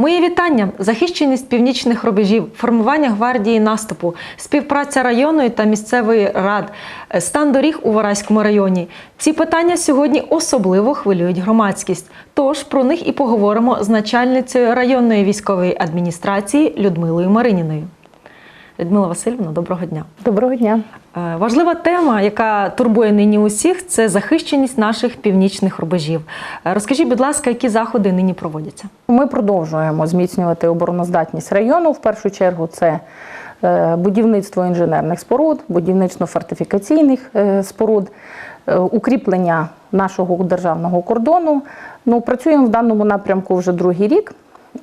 Моє вітання, захищеність північних рубежів, формування гвардії наступу, співпраця районної та місцевої рад, стан доріг у Вараському районі. Ці питання сьогодні особливо хвилюють громадськість. Тож про них і поговоримо з начальницею районної військової адміністрації Людмилою Мариніною. Людмила Васильівна, доброго дня. Доброго дня. Е, Важлива тема, яка турбує нині усіх, це захищеність наших північних рубежів. Е, Розкажіть, будь ласка, які заходи нині проводяться? Ми продовжуємо зміцнювати обороноздатність району. В першу чергу це е, будівництво інженерних споруд, будівництво фортифікаційних споруд, укріплення нашого державного кордону. Ну, працюємо в даному напрямку вже другий рік.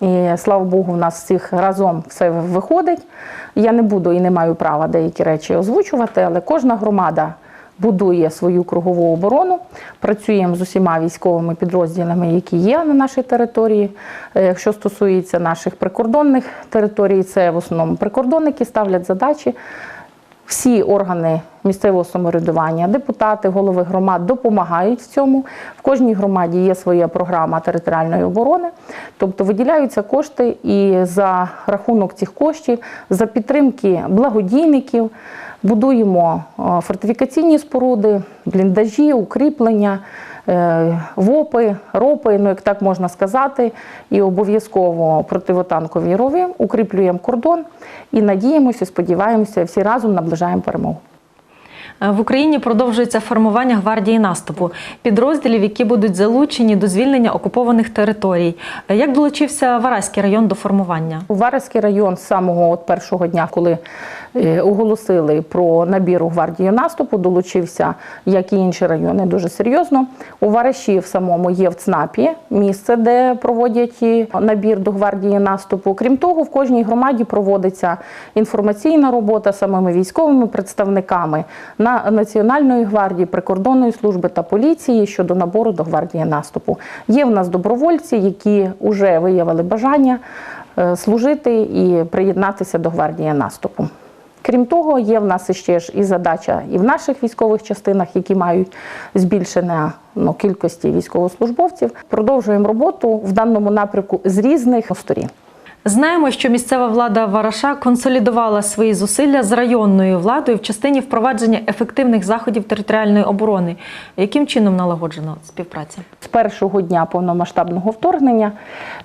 І слава Богу, в нас всіх разом все виходить. Я не буду і не маю права деякі речі озвучувати, але кожна громада будує свою кругову оборону. Працюємо з усіма військовими підрозділами, які є на нашій території. Е, Якщо стосується наших прикордонних територій, це в основному прикордонники ставлять задачі. Всі органи місцевого самоврядування, депутати, голови громад допомагають в цьому. В кожній громаді є своя програма територіальної оборони, тобто виділяються кошти, і за рахунок цих коштів, за підтримки благодійників, будуємо е, фортифікаційні споруди, бліндажі, укріплення. Е, ВОПи, ропи, ну як так можна сказати, і обов'язково противотанкові рови, укріплюємо кордон і надіємося, сподіваємося, всі разом наближаємо перемогу. Е, В Україні продовжується формування гвардії наступу, підрозділів, які будуть залучені до звільнення окупованих територій. Е, Як долучився Вараський район до формування? Вараський район з самого от першого дня, коли е, оголосили про набір у гвардію наступу, долучився, як і інші райони, дуже серйозно. У Вараші в самому є в ЦНАПі місце, де проводять набір до гвардії наступу. Крім того, в кожній громаді проводиться інформаційна робота самими військовими представниками Національної гвардії, прикордонної служби та поліції щодо набору до гвардії наступу. Є в нас добровольці, які вже виявили бажання е, служити і приєднатися до гвардії наступу. Крім того, є в нас ще ж і задача і в наших військових частинах, які мають збільшення ну, кількості військовослужбовців. Продовжуємо роботу в даному напрямку з різних сторін. Знаємо, що місцева влада Вараша консолідувала свої зусилля з районною владою в частині впровадження ефективних заходів територіальної оборони. Яким чином налагоджена співпраця? З першого дня повномасштабного вторгнення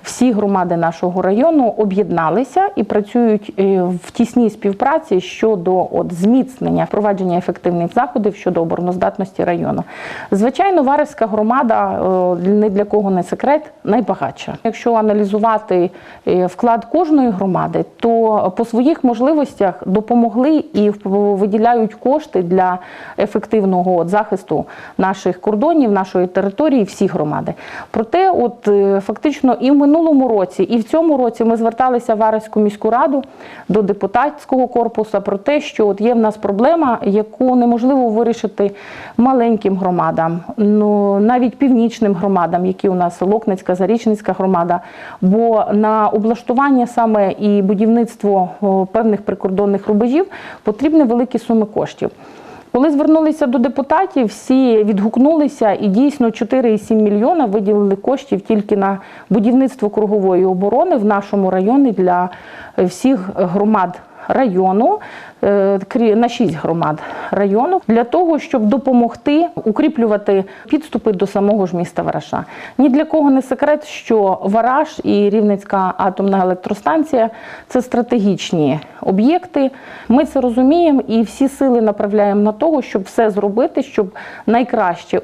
всі громади нашого району об'єдналися і працюють е, в тісній співпраці щодо от, зміцнення впровадження ефективних заходів щодо обороноздатності району. Звичайно, Варевська громада е, не для кого не секрет, найбагатша. Якщо аналізувати е, вклад кожної громади, то по своїх можливостях допомогли і виділяють кошти для ефективного захисту наших кордонів, нашої території, всі громади. Проте, от е, фактично, і в минулому році, і в цьому році ми зверталися в Вараську міську раду до депутатського корпусу про те, що от є в нас проблема, яку неможливо вирішити маленьким громадам, ну навіть північним громадам, які у нас Локницька, Зарічницька громада. Бо на облаштування саме і будівництво певних прикордонних рубежів потрібні великі суми коштів. Коли звернулися до депутатів, всі відгукнулися і дійсно 4,7 мільйона виділили коштів тільки на будівництво кругової оборони в нашому районі для всіх громад району, на 6 громад району, для того, щоб допомогти укріплювати підступи до самого ж міста Вараша. Ні для кого не секрет, що Вараш і Рівненська атомна електростанція це стратегічні об'єкти. Ми це розуміємо і всі сили направляємо на того, щоб все зробити, щоб найкраще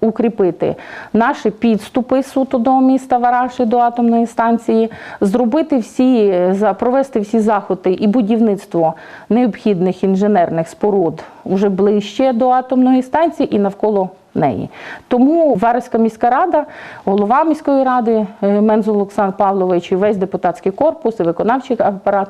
укріпити наші підступи суто до міста Вараш і до атомної станції, зробити всі е, провести всі заходи і будівництво необхідних інженерних споруд уже ближче до атомної станції і навколо неї. Тому Варська міська рада, голова міської ради е, Мензул Олександр Павлович і весь депутатський корпус і виконавчий апарат.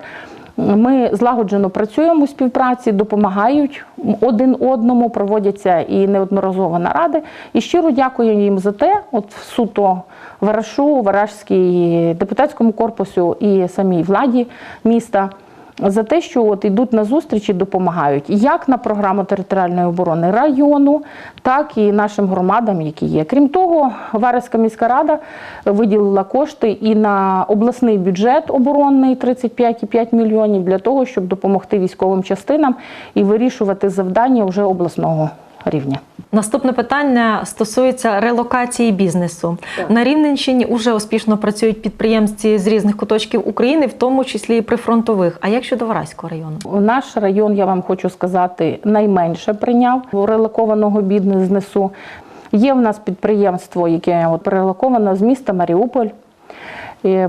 Ми злагоджено працюємо у співпраці, допомагають один одному, проводяться і неодноразово наради. І щиро дякую їм за те, от суто Варашу, Варажській депутатському корпусу і самій владі міста за те, що от йдуть на зустрічі, допомагають як на програму територіальної оборони району, так і нашим громадам, які є. Крім того, Вареська міська рада виділила кошти і на обласний бюджет оборонний 35,5 мільйонів для того, щоб допомогти військовим частинам і вирішувати завдання вже обласного рівня. Наступне питання стосується релокації бізнесу. На Рівненщині вже успішно працюють підприємці з різних куточків України, в тому числі і прифронтових. А як щодо Вараського району? Наш район, я вам хочу сказати, найменше прийняв релокованого бізнесу. Є в нас підприємство, яке от перелоковано з міста Маріуполь.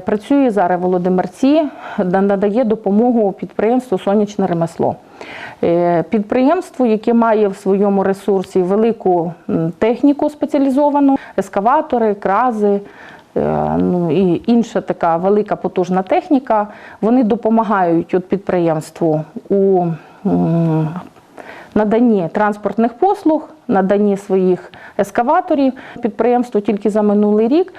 Працює зараз Володимирці, да- надає допомогу підприємству Сонячне ремесло. Е, Підприємство, яке має в своєму ресурсі велику техніку спеціалізовану, ескаватори, крази, е, ну і інша така велика потужна техніка, вони допомагають от підприємству у наданні транспортних послуг, наданні своїх ескаваторів. Підприємство тільки за минулий рік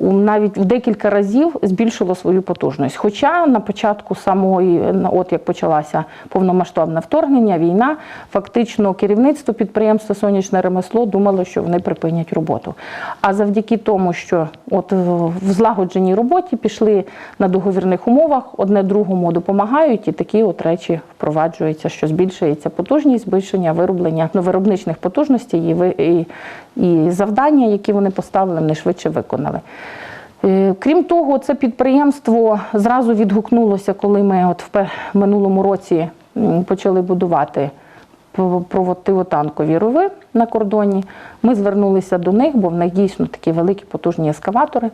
навіть в декілька разів збільшило свою потужність. Хоча на початку самої, от як почалася повномасштабне вторгнення, війна, фактично керівництво підприємства Сонячне ремесло думало, що вони припинять роботу. А завдяки тому, що от в злагодженій роботі пішли на договірних умовах, одне другому допомагають, і такі от речі впроваджуються, що збільшується потужність, збільшення вироблення ну, виробничних потужностей і, і, і завдання, які вони поставили, вони швидше виконали. Е, Крім того, це підприємство зразу відгукнулося, коли ми от в минулому році почали будувати противотанкові рови на кордоні. Ми звернулися до них, бо в них дійсно такі великі потужні ескаватори.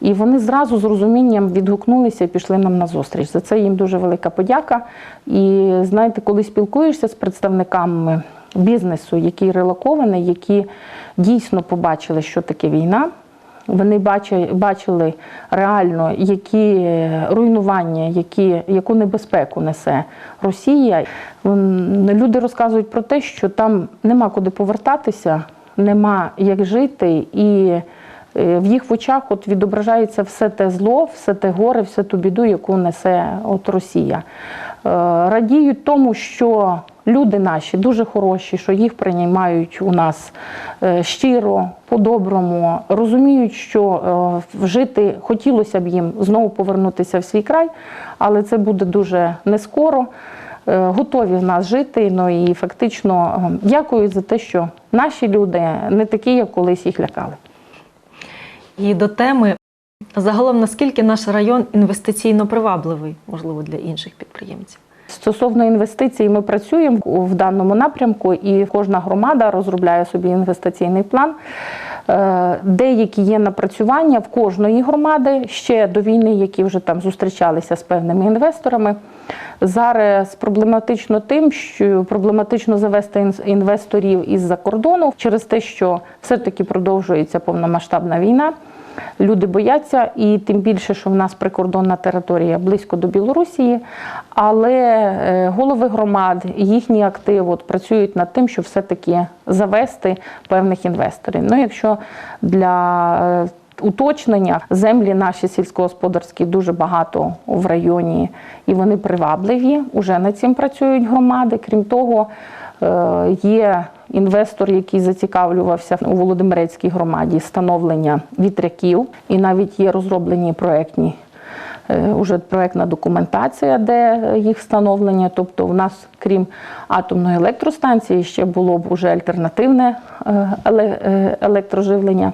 І вони зразу з розумінням відгукнулися і пішли нам на зустріч. За це їм дуже велика подяка. І знаєте, коли спілкуєшся з представниками бізнесу, який релокований, які дійсно побачили, що таке війна. Вони бачи- бачили реально, які е, руйнування, які, яку небезпеку несе Росія. Люди розказують про те, що там нема куди повертатися, нема як жити, і е, в їх в очах от відображається все те зло, все те горе, все ту біду, яку несе от Росія. Е, Радіють тому, що люди наші дуже хороші, що їх приймають у нас е, щиро, по-доброму, розуміють, що е, жити хотілося б їм знову повернутися в свій край, але це буде дуже не скоро. Е, Готові в нас жити. Ну і фактично дякують за те, що наші люди не такі, як колись їх лякали. І до теми загалом наскільки наш район інвестиційно привабливий, можливо, для інших підприємців. Стосовно інвестицій, ми працюємо в даному напрямку, і кожна громада розробляє собі інвестиційний план. Е, Деякі є напрацювання в кожної громади ще до війни, які вже там зустрічалися з певними інвесторами. Зараз проблематично тим, що проблематично завести інвесторів із-за кордону через те, що все-таки продовжується повномасштабна війна. Люди бояться, і тим більше, що в нас прикордонна територія близько до Білорусії, але е, голови громад, їхні активи от, працюють над тим, щоб все-таки завести певних інвесторів. Ну, якщо для е, уточнення землі наші сільськогосподарські дуже багато в районі, і вони привабливі. Уже над цим працюють громади. Крім того, е, є інвестор, який зацікавлювався у Володимирецькій громаді встановлення вітряків, і навіть є розроблені проектні. е, Уже проектна документація, де їх встановлення. Тобто, у нас, крім атомної електростанції, ще було б уже альтернативне е, е, електроживлення.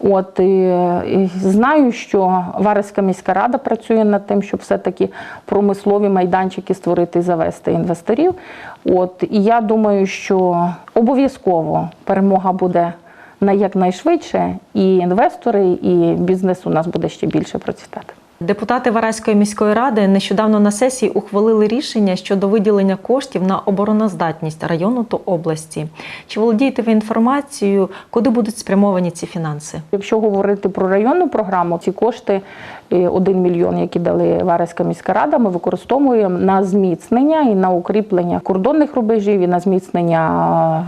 От і, і знаю, що Вареська міська рада працює над тим, щоб все-таки промислові майданчики створити і завести інвесторів. От і я думаю, що обов'язково перемога буде на якнайшвидше, і інвестори, і бізнес у нас буде ще більше процвітати. Депутати Вараської міської ради нещодавно на сесії ухвалили рішення щодо виділення коштів на обороноздатність району та області. Чи володієте ви інформацією, куди будуть спрямовані ці фінанси? Якщо говорити про районну програму, ці кошти, 1 мільйон, які дали Вареська міська рада, ми використовуємо на зміцнення і на укріплення кордонних рубежів, і на зміцнення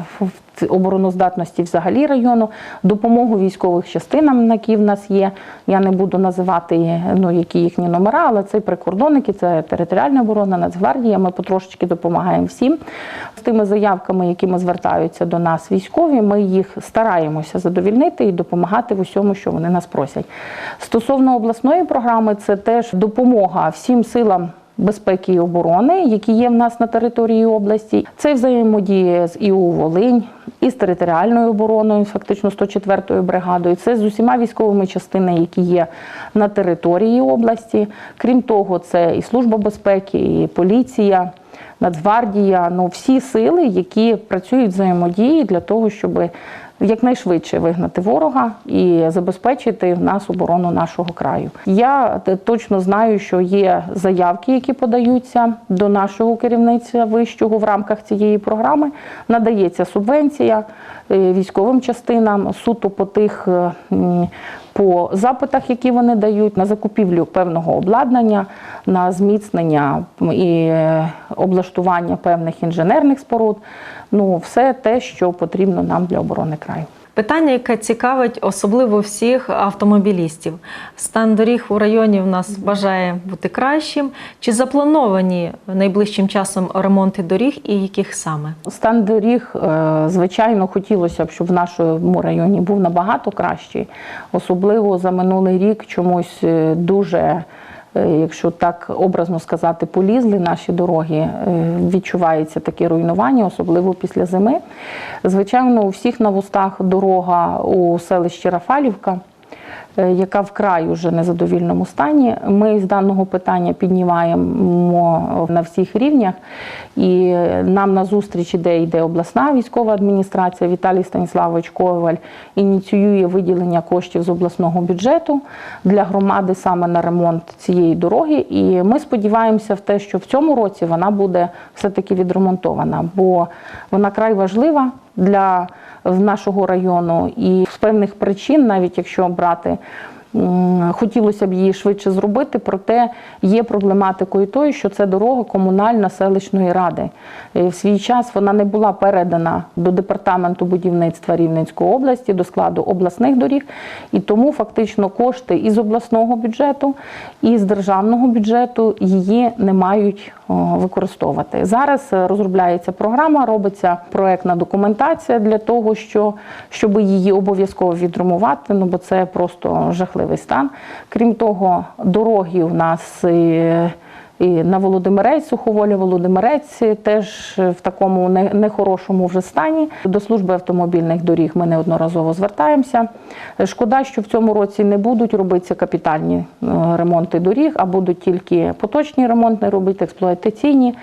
обороноздатності взагалі району, допомогу військових частинам, які в нас є. Я не буду називати ну, які їхні номера, але це прикордонники, це територіальна оборона, Нацгвардія. Ми потрошечки допомагаємо всім. З тими заявками, якими звертаються до нас військові, ми їх стараємося задовільнити і допомагати в усьому, що вони нас просять. Стосовно обласної програми, це теж допомога всім силам. Безпеки і оборони, які є в нас на території області, це взаємодія з ІУ Волинь, і з територіальною обороною, фактично 104-ю бригадою. Це з усіма військовими частинами, які є на території області. Крім того, це і служба безпеки, і поліція. Нацгвардія, ну всі сили, які працюють взаємодії для того, щоб якнайшвидше вигнати ворога і забезпечити в нас оборону нашого краю. Я точно знаю, що є заявки, які подаються до нашого керівництва вищого в рамках цієї програми. Надається субвенція е, військовим частинам суто по тих. По запитах, які вони дають, на закупівлю певного обладнання, на зміцнення і е, облаштування певних інженерних споруд, ну все те, що потрібно нам для оборони краю. Питання, яке цікавить особливо всіх автомобілістів. Стан доріг у районі в нас бажає бути кращим. Чи заплановані найближчим часом ремонти доріг і яких саме? Стан доріг, е, звичайно, хотілося б, щоб в нашому районі був набагато кращий. Особливо за минулий рік чомусь е, дуже, якщо так образно сказати, полізли наші дороги. відчуваються Відчувається таке руйнування, особливо після зими. Звичайно, у всіх на вустах дорога у селищі Рафалівка. Е, Яка вкрай уже незадовільному стані. Ми з даного питання піднімаємо на всіх рівнях, і нам на зустріч іде йде обласна військова адміністрація. Віталій Станіславович Коваль ініціює виділення коштів з обласного бюджету для громади саме на ремонт цієї дороги. І ми сподіваємося в те, що в цьому році вона буде все-таки відремонтована, бо вона край важлива для нашого району. І з певних причин, навіть якщо брати. Хотілося б її швидше зробити, проте є проблематикою тою, що це дорога комунальна селищної ради. Е, В свій час вона не була передана до департаменту будівництва Рівненської області, до складу обласних доріг, і тому фактично кошти із обласного бюджету і з державного бюджету її не мають використовувати. Зараз е, розробляється програма, робиться проектна документація для того, що, щоб її обов'язково відремувати, ну бо це просто жахливий стан. Крім того, дороги у нас. Е, і на Володимирець, Суховоля Володимирець теж в такому нехорошому вже стані. До служби автомобільних доріг ми неодноразово звертаємося. Шкода, що в цьому році не будуть робитися капітальні е, ремонти доріг, а будуть тільки поточні ремонти робити, експлуатаційні.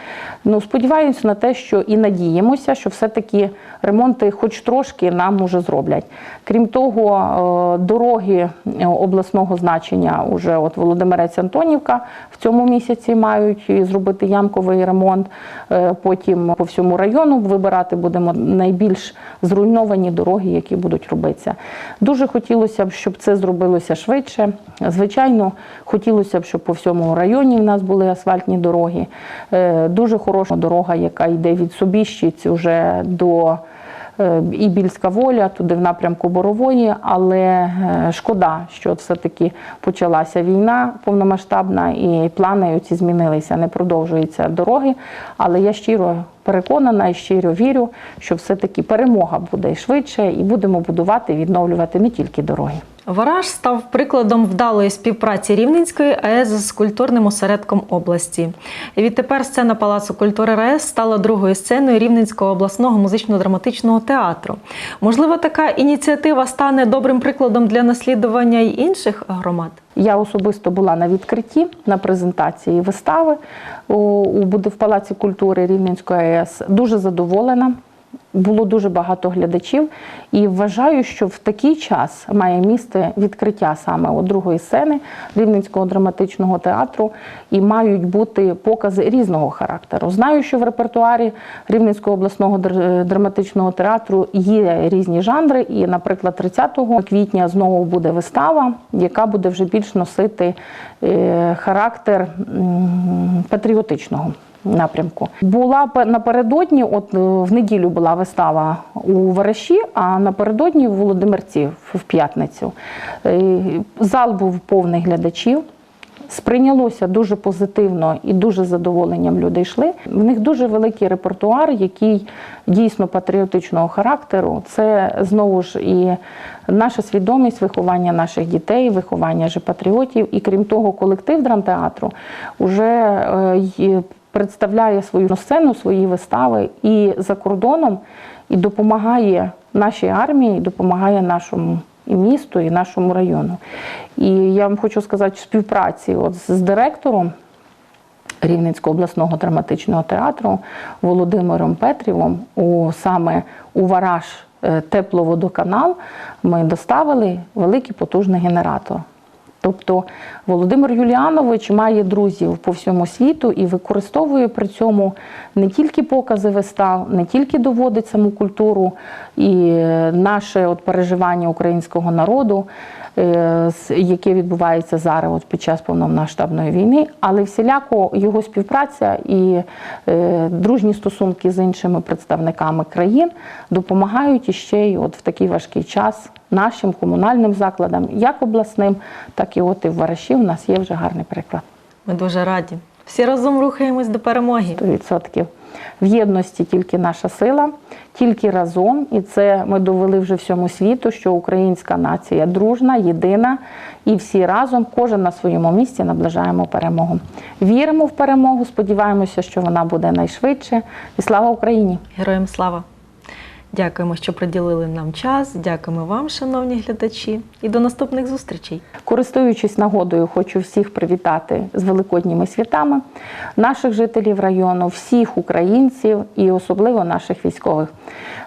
Ну, сподіваємося на те, що і надіємося, що все-таки ремонти, хоч трошки, нам уже зроблять. Крім того, е, дороги е, обласного значення, уже от Володимирець Антонівка в цьому місяці мають зробити ямковий ремонт. Е, Потім по всьому району вибирати будемо найбільш зруйновані дороги, які будуть робитися. Дуже хотілося б, щоб це зробилося швидше. Звичайно, хотілося б, щоб по всьому районі в нас були асфальтні дороги. Е, Дуже хороша дорога, яка йде від Собіщиць уже до. Е, І Більська воля, туди в напрямку Борової, але е, шкода, що все-таки почалася війна повномасштабна і плани ці змінилися, не продовжуються дороги. Але я щиро переконана і щиро вірю, що все-таки перемога буде швидше, і будемо будувати, відновлювати не тільки дороги. Вараж став прикладом вдалої співпраці Рівненської АЕС з культурним осередком області. Відтепер сцена Палацу культури РаЕС стала другою сценою Рівненського обласного музично-драматичного театру. Можливо, така ініціатива стане добрим прикладом для наслідування й інших громад. Я особисто була на відкритті на презентації вистави у, в Палаці культури Рівненської АЕС. Дуже задоволена. Було дуже багато глядачів, і вважаю, що в такий час має місце відкриття саме от другої сцени Рівненського драматичного театру, і мають бути покази різного характеру. Знаю, що в репертуарі Рівненського обласного др- драматичного театру є різні жанри, і, наприклад, 30 квітня знову буде вистава, яка буде вже більш носити е, характер патріотичного напрямку. Була напередодні, от е, в неділю була вистава у Вараші, а напередодні в Володимирці в п'ятницю. Е, Зал був повний глядачів. Сприйнялося дуже позитивно і дуже задоволенням люди йшли. В них дуже великий репертуар, який дійсно патріотичного характеру. Це знову ж і наша свідомість виховання наших дітей, виховання же патріотів. І крім того, колектив драмтеатру вже представляє свою сцену, свої вистави і за кордоном, і допомагає нашій армії, і допомагає нашому і місту, і нашому району. І я вам хочу сказати, в співпраці от з директором Рівненського обласного драматичного театру Володимиром Петрівом у саме у Вараж е, тепловодоканал ми доставили великий потужний генератор. Тобто Володимир Юліанович має друзів по всьому світу і використовує при цьому не тільки покази вистав, не тільки доводить саму культуру і е, наше от переживання українського народу, яке відбувається зараз от під час повномасштабної війни, але всіляко його співпраця і е, дружні стосунки з іншими представниками країн допомагають іще й от в такий важкий час нашим комунальним закладам, як обласним, так і от і в Вараші у нас є вже гарний приклад. Ми дуже раді. Всі разом рухаємось до перемоги. 100%. В єдності тільки наша сила, тільки разом, і це ми довели вже всьому світу, що українська нація дружна, єдина, і всі разом, кожен на своєму місці наближаємо перемогу. Віримо в перемогу, сподіваємося, що вона буде найшвидше. І слава Україні! Героям слава! Дякуємо, що приділили нам час. Дякуємо вам, шановні глядачі, і до наступних зустрічей. Користуючись нагодою, хочу всіх привітати з великодніми святами наших жителів району, всіх українців і особливо наших військових.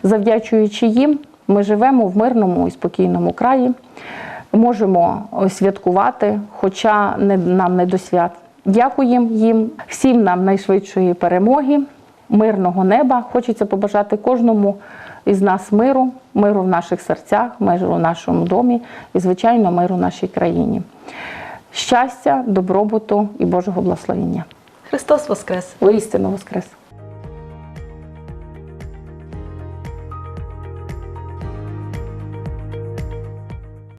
Завдячуючи їм, ми живемо в мирному і спокійному краї, можемо святкувати, хоча не, нам не до свят. Дякуємо їм, всім нам найшвидшої перемоги, мирного неба. Хочеться побажати кожному із нас миру, миру в наших серцях, миру в нашому домі і, звичайно, миру в нашій країні. Щастя, добробуту і Божого благословення. Христос Воскрес! Воістину Воскрес!